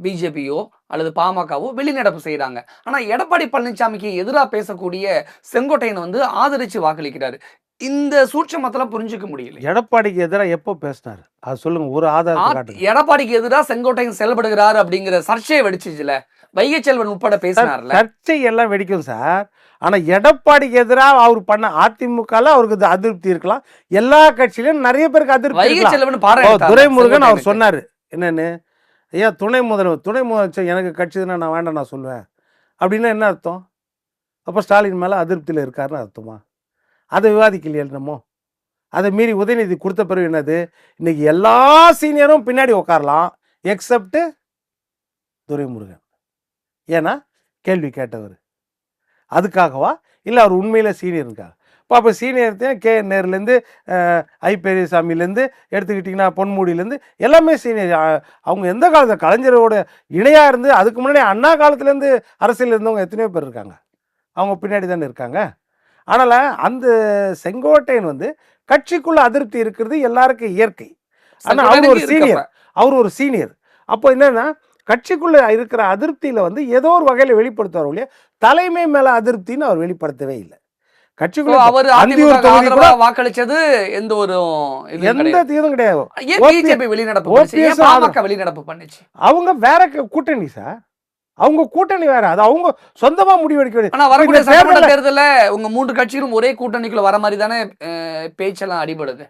பிஜேபியோ அல்லது பாமகவோ வெளிநடப்பு செய்கிறாங்க ஆனால் எடப்பாடி பழனிசாமிக்கு எதிராக பேசக்கூடிய செங்கோட்டையன் வந்து ஆதரித்து வாக்களிக்கிறார். இந்த சூட்சமத்தெல்லாம் புரிஞ்சுக்க முடியல எடப்பாடிக்கு எதிராக எப்போ பேசினார்? அது சொல்லுங்க ஒரு காட்டுங்க. எடப்பாடிக்கு எதிராக செங்கோட்டையன் செயல்படுகிறார் அப்படிங்கிற சர்ச்சையை வெடிச்சுச்சுல. வைகை செல்வன் உட்பட பேசினார்ல. சர்ச்சை எல்லாம் வெடிக்கும் சார். ஆனா எடப்பாடிக்கு எதிராக அவர் பண்ண அதிமுகல அவருக்கு அதிருப்தி இருக்கலாம். எல்லா கட்சியிலும் நிறைய பேருக்கு அதிருப்தி வைகை செல்வன் எடுத்தார்ல துரைமுருகன் அவர். சொன்னாரு. என்னன்னு? ஐயா துணை முதல்வர் துணை முதலமைச்சர் எனக்கு கட்சிதுன்னா நான் வேண்டாம் நான் சொல்லுவேன். அப்படின்னா என்ன அர்த்தம்? அப்போ ஸ்டாலின் மேலே அதிருப்தியில் இருக்காருன்னு அர்த்தமா? அதை விவாதிக்கலையே என்னமோ? அதை மீறி உதயநிதி கொடுத்த பிறகு என்னது? இன்னைக்கு எல்லா சீனியரும் பின்னாடி உட்காரலாம் எக்ஸப்ட் துரைமுருகன். ஏன்னா கேள்வி கேட்டவர். அதுக்காகவா? இல்லை அவர் உண்மையில் சீனியர் இருக்கா? இப்போ அப்போ சீனியர்த்தையும் கே நேர்லேருந்து ஐ பெரியசாமிலேருந்து எடுத்துக்கிட்டிங்கன்னா பொன்முடியிலேருந்து எல்லாமே சீனியர் அவங்க எந்த காலத்தில் கலைஞரோட இணையாக இருந்து அதுக்கு முன்னாடி அண்ணா காலத்துலேருந்து அரசியல் இருந்தவங்க எத்தனையோ பேர் இருக்காங்க. அவங்க பின்னாடி தானே இருக்காங்க. அதனால் அந்த செங்கோட்டையன் வந்து கட்சிக்குள்ள அதிருப்தி இருக்கிறது எல்லாருக்கும் இயற்கை. ஆனா அவர் ஒரு. இருக்கப்ப. அவர் ஒரு சீனியர். அப்போ என்னன்னா கட்சிக்குள்ள இருக்கிற அதிருப்தியில வந்து ஏதோ ஒரு வகையில் வெளிப்படுத்துவார் ஒழிய தலைமை மேல அதிருப்தின்னு அவர் வெளிப்படுத்தவே இல்லை. கட்சிக்குள்ள அவர் வாக்களிச்சது எந்த ஒரு எந்த கிடையாது. வெளிநடப்பு வெளிநடப்பு பண்ணுச்சு? அவங்க வேற கூட்டணி சார். அவங்க கூட்டணி வேற. அது அவங்க சொந்தமா முடிவெடுக்க வேண்டியது. ஆனா வரக்கூடிய தேர்தல்ல- சட்டமன்ற தேர்தல்ல உங்க மூன்று கட்சிகளும் ஒரே கூட்டணிக்குள்ள வர மாதிரி தானே பேச்செல்லாம் அடிபடுது.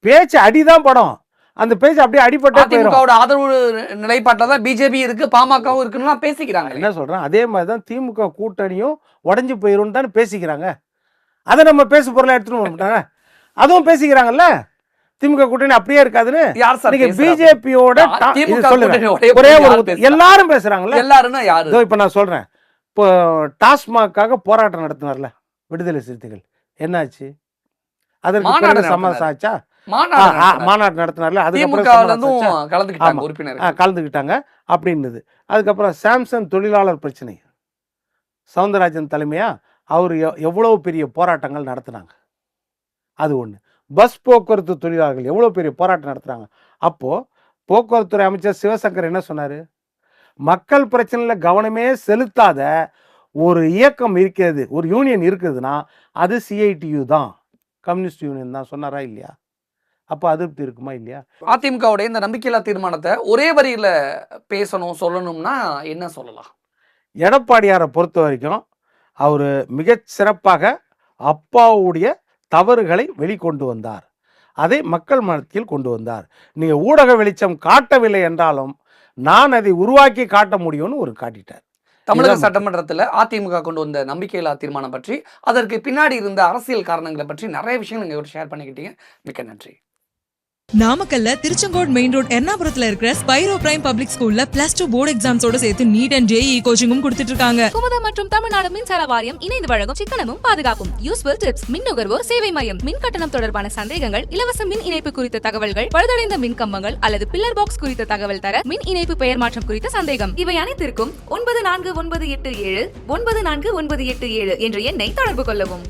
பேச்சு அடிதான் படம். அந்த பேச்சு அப்படியே அடிபட்டே அதிமுகவோட ஆதரவு நிலைப்பாட்டில் தான் பிஜேபி இருக்கு பாமகவும் இருக்குன்னு பேசிக்கிறாங்க. என்ன சொல்றேன்? அதே மாதிரி தான் திமுக கூட்டணியும் உடஞ்சு போயிரும் தானே பேசிக்கிறாங்க. அதை நம்ம பேசு பொருளா எடுத்துன்னு வர மாட்டாங்க. அதுவும் பேசிக்கிறாங்கல்ல? திமுக கூட்டணி அப்படியே இருக்காதுன்னு யார் சார்? பிஜேபியோட ஒரே ஒரே? எல்லாரும் பேசுறாங்கல்ல? யாரு? இதோ இப்ப நான் சொல்றேன். இப்போ டாஸ்மாக்காக போராட்டம் நடத்தினார்ல விடுதலை சிறுத்தைகள். என்னாச்சு? அதற்கு சமாசம் ஆச்சா மாநாடு நடத்தினார்ல அதுக்கப்புறம். உறுப்பினர் கலந்துக்கிட்டாங்க அப்படின்னுது. அதுக்கப்புறம் சாம்சங் தொழிலாளர் பிரச்சனை. சவுந்தரராஜன் தலைமையா அவர் எவ்- எவ்வளவு பெரிய போராட்டங்கள் நடத்தினாங்க? அது ஒன்று பஸ் போக்குவரத்து தொழிலாளர்கள் எவ்வளோ பெரிய போராட்டம் நடத்துகிறாங்க அப்போது போக்குவரத்துறை அமைச்சர் சிவசங்கர் என்ன சொன்னார்? மக்கள் பிரச்சனையில் கவனமே செலுத்தாத ஒரு இயக்கம் இருக்கிறது ஒரு யூனியன் இருக்குதுன்னா அது சிஐடியு தான். கம்யூனிஸ்ட் யூனியன் தான். சொன்னாரா இல்லையா? அப்போ அதிருப்தி இருக்குமா இல்லையா? அதிமுகவுடைய இந்த நம்பிக்கையில்லா தீர்மானத்தை ஒரே வரியில பேசணும் சொல்லணும்னா என்ன சொல்லலாம்? எடப்பாடியாரை பொறுத்த வரைக்கும் அவர் மிகச் சிறப்பாக அப்பாவுடைய தவறுகளை வெளிக்கொண்டு வந்தார். அதை மக்கள் மனத்தில் கொண்டு வந்தார். நீங்கள் ஊடக வெளிச்சம் காட்டவில்லை என்றாலும் நான் அதை உருவாக்கி காட்ட முடியும்னு ஒரு காட்டிட்டார். தமிழக சட்டமன்றத்துல அதிமுக கொண்டு வந்த நம்பிக்கையில்லா தீர்மானம் பற்றி அதற்கு பின்னாடி இருந்த அரசியல் காரணங்களை பற்றி நிறைய விஷயங்கள் நீங்க ஷேர் பண்ணிக்கிட்டீங்க. மிக்க நன்றி. நாமக்கல்ல திருச்செங்கோடு மெயின் ரோட் எர்ணாபுரத்துல இருக்கிற ஸ்பைரோ பிரைம் பப்ளிக் ஸ்கூல்ல பிளஸ் டூ போர்டு எக்ஸாம்ஸோட சேர்த்து நீட் அண்ட் ஜேஇ கோச்சிங்கும் கொடுத்துட்டு இருக்காங்க. குமுதம் மற்றும் தமிழ்நாடு மின்சார வாரியம் இணைந்து வழங்கும் சிக்கனமும் பாதுகாப்பும். யூஸ்ஃபுல் டிப்ஸ் மின் நுகர்வோர் சேவை மையம் மின் கட்டணம் தொடர்பான சந்தேகங்கள் இலவச மின் இணைப்பு குறித்த தகவல்கள் பழுதடைந்த மின் கம்பங்கள் அல்லது பில்லர் பாக்ஸ் குறித்த தகவல் தர மின் இணைப்பு பெயர் மாற்றம் குறித்த சந்தேகம். இவை அனைத்திற்கும் ஒன்பது நான்கு ஒன்பது எட்டு ஏழு ஒன்பது நான்கு ஒன்பது எட்டு ஏழு என்ற எண்ணை தொடர்பு கொள்ளவும்.